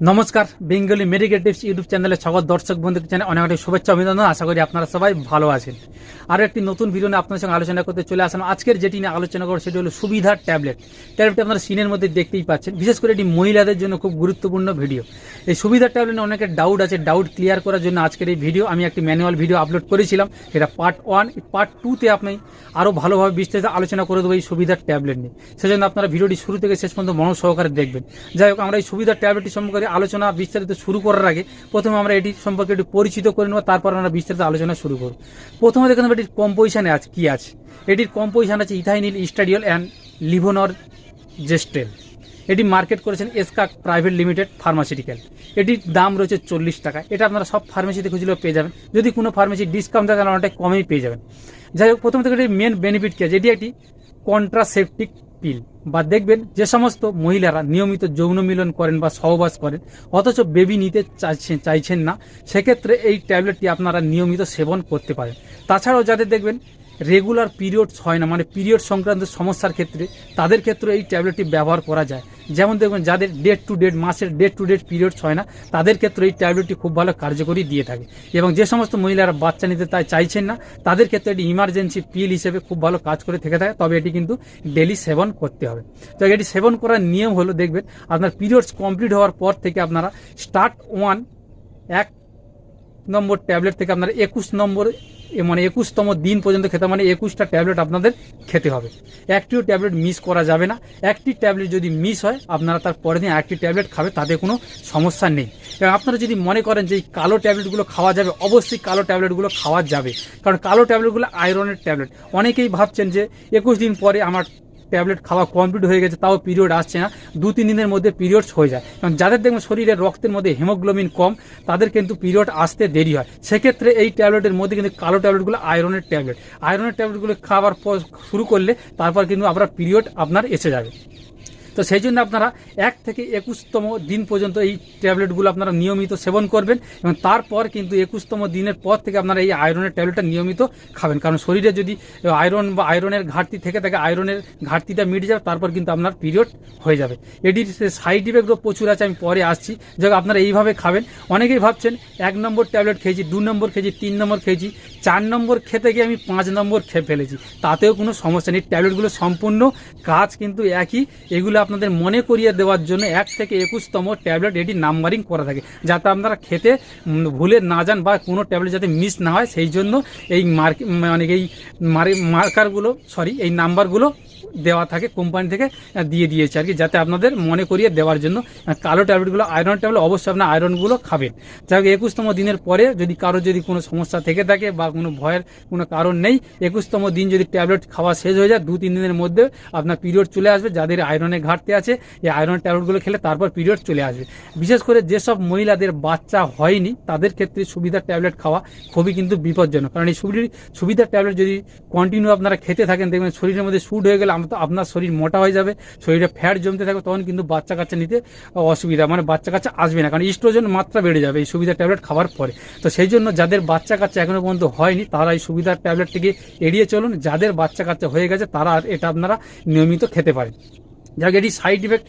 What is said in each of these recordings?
নমস্কার, Bengali medical tips YouTube চ্যানেলে সকল দর্শক বন্ধুকে জানাই অনেক অনেক শুভেচ্ছা, অভিনন্দন। আশা করি আপনারা সবাই ভালো আছেন। আরও একটি নতুন ভিডিও নিয়ে আপনার সঙ্গে আলোচনা করতে চলে আসলাম। আজকের যেটি নিয়ে আলোচনা করব সেটি হলো সুবিধার ট্যাবলেট। ট্যাবলেটটি আপনারা সিনের মধ্যে দেখতেই পাচ্ছেন। বিশেষ করে এটি মহিলাদের জন্য খুব গুরুত্বপূর্ণ ভিডিও এই সুবিধার ট্যাবলেট অনেকের ডাউট আছে। ডাউট ক্লিয়ার করার জন্য আজকের এই ভিডিও আমি একটি ম্যানুয়াল ভিডিও আপলোড করেছিলাম। এটা পার্ট ওয়ান পার্ট টুতে আপনি আরও ভালোভাবে বিস্তারিত আলোচনা করে দেবো এই সুবিধার ট্যাবলেট নিয়ে। সেজন্য আপনারা ভিডিওটি শুরু থেকে শেষ পর্যন্ত মনোযোগ সহকারে দেখবেন। যাই হোক, আমরা এই সুবিধার ট্যাবলেটটি সম্পর্কে আলোচনা বিস্তারিত শুরু করার আগে প্রথমে আমরা এটি সম্পর্কে একটু পরিচিত করে নেব, তারপর আমরা বিস্তারিত আলোচনা শুরু করব। প্রথমে দেখে এটির কম্পোজিশানে আছে কি আছে। এটির কম্পোজিশান আছে ইথাইনিল স্টাডিওল অ্যান্ড লিভোনর জেস্টেল। এটি মার্কেট করেছেন এসকাক প্রাইভেট লিমিটেড ফার্মাসিউটিক্যাল। এটির দাম রয়েছে চল্লিশ টাকা। এটা আপনারা সব ফার্মেসিতে খুঁজলেও পেয়ে যাবেন। যদি কোনো ফার্মেসি ডিসকাউন্ট থাকে, তাহলে অনেকটা কমেই পেয়ে যাবেন। যাই হোক, প্রথম থেকে এটির মেন বেনিফিট কী আছে? এটি একটি কন্ট্রাসেপটিক পিল বা দেখবেন যে সমস্ত মহিলারা নিয়মিত যৌন মিলন করেন বা সহবাস করেন, অথচ বেবি নিতে চাইছেন চাইছেন না, সেক্ষেত্রে এই ট্যাবলেটটি আপনারা নিয়মিত সেবন করতে পারেন। তাছাড়াও যাদের দেখবেন রেগুলার পিরিয়ডস হয় না মানে পিরিয়ড সংক্রান্ত সমস্যার ক্ষেত্রে, তাদের ক্ষেত্রে এই ট্যাবলেটটি ব্যবহার করা যায়। যেমন দেখবেন যাদের ডেট টু ডেট মাসের ডেট টু ডেট পিরিয়ডস হয় না, তাদের ক্ষেত্রে এই ট্যাবলেটটি খুব ভালো কার্যকরী দিয়ে থাকে। এবং যে সমস্ত মহিলারা বাচ্চা নিতে তাই চাইছেন না, তাদের ক্ষেত্রে এটি ইমার্জেন্সি পিল হিসেবে খুব ভালো কাজ করে থেকে থাকে, তবে এটি কিন্তু ডেলি সেবন করতে হবে। তো এটি সেবন করার নিয়ম হলো, দেখবেন, আপনার পিরিয়ডস কমপ্লিট হওয়ার পর থেকে আপনারা স্টার্ট ওয়ান এক নম্বর ট্যাবলেট থেকে আপনারা একুশ নম্বর মানে একুশতম দিন পর্যন্ত খেতে মানে একুশটা ট্যাবলেট আপনাদের খেতে হবে। একটিও ট্যাবলেট মিস করা যাবে না। একটি ট্যাবলেট যদি মিস হয়, আপনারা তার পরের দিন একটি ট্যাবলেট খাবে, তাতে কোনো সমস্যা নেই। এবং আপনারা যদি মনে করেন যে এই কালো ট্যাবলেটগুলো খাওয়া যাবে, অবশ্যই কালো ট্যাবলেটগুলো খাওয়া যাবে। কারণ কালো ট্যাবলেটগুলো আয়রনের ট্যাবলেট। অনেকেই ভাবছেন যে একুশ দিন পরে আমার ট্যাবলেট খাওয়া কমপ্লিট হয়ে গেছে, তাও পিরিয়ড আসছে না। দু, তিন দিনের মধ্যে পিরিয়ডস হয়ে যায়। কারণ যাদের দেখবেন শরীরে রক্তের মধ্যে হেমোগ্লোবিন কম, তাদের কিন্তু পিরিয়ড আসতে দেরি হয়। সেক্ষেত্রে এই ট্যাবলেটের মধ্যে কিন্তু কালো ট্যাবলেটগুলো আয়রনের ট্যাবলেট। আয়রনের ট্যাবলেটগুলো খাওয়ার পর শুরু করলে তারপর কিন্তু আপনার পিরিয়ড আপনার এসে যাবে। তো সেই জন্য আপনারা এক থেকে একুশতম দিন পর্যন্ত এই ট্যাবলেটগুলো আপনারা নিয়মিত সেবন করবেন এবং তারপর কিন্তু একুশতম দিনের পর থেকে আপনারা এই আয়রনের ট্যাবলেটটা নিয়মিত খাবেন। কারণ শরীরে যদি আয়রন বা আয়রনের ঘাটতি থেকে থাকে, আয়রনের ঘাটতিটা মিটে যাবে, তারপর কিন্তু আপনার পিরিয়ড হয়ে যাবে। এটির সাইড ইফেক্টও প্রচুর আছে, আমি পরে আসছি। যখন আপনারা এইভাবে খাবেন। অনেকেই ভাবছেন এক নম্বর ট্যাবলেট খেয়েছি, দু নম্বর খেয়েছি, তিন নম্বর খেয়েছি। চার নম্বর খেতে গিয়ে আমি পাঁচ নম্বর খেয়ে ফেলেছি। তাতেও কোনো সমস্যা নেই। ট্যাবলেটগুলো সম্পূর্ণ, কাজ কিন্তু একই। এগুলো আপনাদের মনে করিয়ে দেওয়ার জন্য এক থেকে একুশতম ট্যাবলেট এটি নাম্বারিং করা থাকে, যাতে আপনারা খেতে ভুলে না যান বা কোনো ট্যাবলেট যাতে মিস না হয়। সেই জন্য এই মার্কে মানে এই মার্কারগুলো সরি এই নাম্বারগুলো দেওয়া থাকে কোম্পানি থেকে দিয়ে দিয়েছে আর কি, যাতে আপনাদের মনে করিয়ে দেওয়ার জন্য কালো ট্যাবলেটগুলো আয়রন ট্যাবলেট অবশ্যই আপনার আয়রনগুলো খাবেন। যাই হোক, একুশতম দিনের পরে যদি কারও যদি কোনো সমস্যা থেকে থাকে বা কোনো ভয়ের কোনো কারণ নেই, একুশতম দিন যদি ট্যাবলেট খাওয়া শেষ হয়ে যায় দু তিন দিনের মধ্যে আপনার পিরিয়ড চলে আসবে, যাদের আয়রনের ঘাটতি আছে, এই আয়রন ট্যাবলেটগুলো খেলে তারপর পিরিয়ড চলে আসবে। বিশেষ করে যেসব মহিলাদের বাচ্চা হয়নি, তাদের ক্ষেত্রে সুবিধার ট্যাবলেট খাওয়া খুবই কিন্তু বিপজ্জনক। কারণ এই সুবিধা সুবিধার ট্যাবলেট যদি কন্টিনিউ আপনারা খেতে থাকেন, দেখবেন শরীরের মধ্যে শুট হয়ে গেলে আপনার শরীর মোটা হয়ে যাবে, শরীরে ফ্যাট জমতে থাকবে, তখন কিন্তু বাচ্চা কাচ্চা নিতে অসুবিধা মানে বাচ্চা কাচ্চা আসবে না, কারণ ইস্ট্রোজেন মাত্রা বেড়ে যাবে এই সুবিধা ট্যাবলেট খাওয়ার পরে। তো সেই জন্য যাদের বাচ্চা কাচ্চা এখনও পর্যন্ত হয়নি, তারা এই সুবিধার ট্যাবলেটটিকে এড়িয়ে চলুন, যাদের বাচ্চা কাচ্চা হয়ে গেছে, তারা এটা আপনারা নিয়মিত খেতে পারেন। যাক, এটি সাইড ইফেক্ট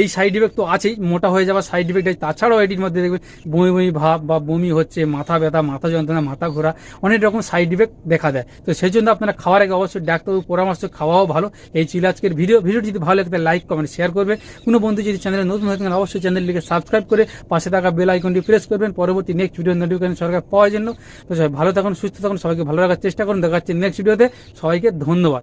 এই সাইড ইফেক্ট তো আছেই, মোটা হয়ে যাওয়ার সাইড ইফেক্ট আছে। তাছাড়াও এটির মধ্যে দেখবে বমি বমি ভাব বা বমি হচ্ছে, মাথা ব্যথা, মাথা যন্ত্রণা, মাথা ঘোরা, অনেক রকম সাইড ইফেক্ট দেখা দেয়। তো সেই জন্য আপনারা খাওয়ার আগে অবশ্যই ডাক্তারবাবু পরামর্শ খাওয়াও ভালো। এই ছিল আজকের ভিডিও। ভিডিও যদি ভালো লাগে লাইক কমেন্ট শেয়ার করবে কোনো বন্ধু যদি চ্যানেলে নতুন হয়ে থাকেন, অবশ্যই চ্যানেলটিকে সাবস্ক্রাইব করে পাশে থাকা বেল আইকনটি প্রেস করবেন। পরবর্তী নেক্সট ভিডিও নোটিফিকেশন সরকার পাওয়ার জন্য। তো সবাই ভালো থাকুন, সুস্থ থাকুন, সবাইকে ভালো রাখার চেষ্টা করুন। দেখা যাচ্ছে নেক্সট ভিডিওতে সবাইকে ধন্যবাদ।